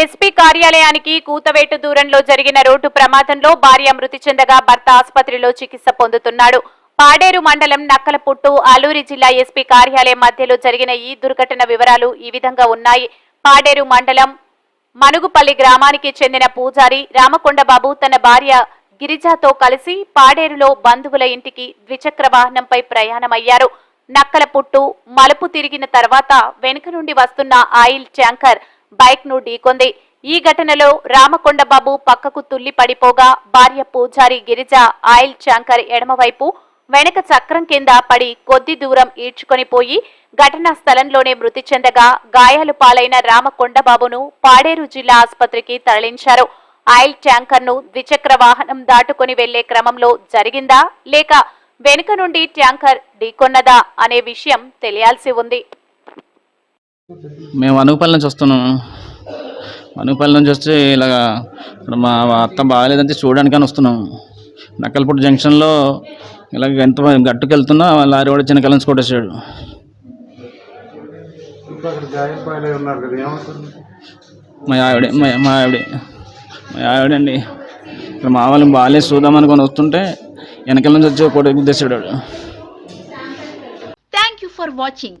SP కార్యాలయానికి కూతవేటు దూరంలో జరిగిన రోడ్డు ప్రమాదంలో భార్య మృతి చెందగా భర్త ఆసుపత్రిలో చికిత్స పొందుతున్నాడు. పాడేరు మండలం నక్కలపుట్టు అల్లూరి జిల్లా ఎస్పీ కార్యాలయం మధ్యలో జరిగిన ఈ దుర్ఘటన వివరాలు ఈ విధంగా ఉన్నాయి. పాడేరు మండలం మనుగుపల్లి గ్రామానికి చెందిన పూజారి రామకొండబాబు తన భార్య గిరిజాతో కలిసి పాడేరులో బంధువుల ఇంటికి ద్విచక్ర వాహనంపై ప్రయాణమయ్యారు. నక్కల పుట్టు మలుపు తిరిగిన తర్వాత వెనుక నుండి వస్తున్న ఆయిల్ ట్యాంకర్ బైక్ను ఢీకొంది. ఈ ఘటనలో రామకొండబాబు పక్కకు తుల్లి పడిపోగా భార్య పూజారి గిరిజ ఆయిల్ ట్యాంకర్ ఎడమవైపు వెనక చక్రం కింద పడి కొద్ది దూరం ఈడ్చుకొని పోయి ఘటనా స్థలంలోనే మృతి చెందగా గాయాలు పాలైన రామకొండబాబును పాడేరు జిల్లా ఆసుపత్రికి తరలించారు. ఆయిల్ ట్యాంకర్ను ద్విచక్ర వాహనం దాటుకొని వెళ్ళే క్రమంలో జరిగిందా లేక వెనుక నుండి ట్యాంకర్ ఢీకొన్నదా అనే విషయం తెలియాల్సి ఉంది. మేము అనుపల్లి నుంచి వస్తున్నాము అనుపల్లి నుంచి వస్తే ఇలాగా ఇక్కడ మా అత్త బాగాలేదంటే చూడడానికని వస్తున్నాము నక్కలపూడి జంక్షన్లో ఇలాగ ఎంత గట్టుకు వెళ్తున్నా లారీ వాడు చిన్న కలిసి కొట్టేసాడు ఏమవుతుంది? మా ఆవిడే మా మా ఆవిడే మా ఆవిడండి. ఇక్కడ మా వాళ్ళకి బాగాలేదు చూద్దామనుకొని వస్తుంటే వెనకాల నుంచి వచ్చి గుద్దేశాడు. వాడు. Thank you for watching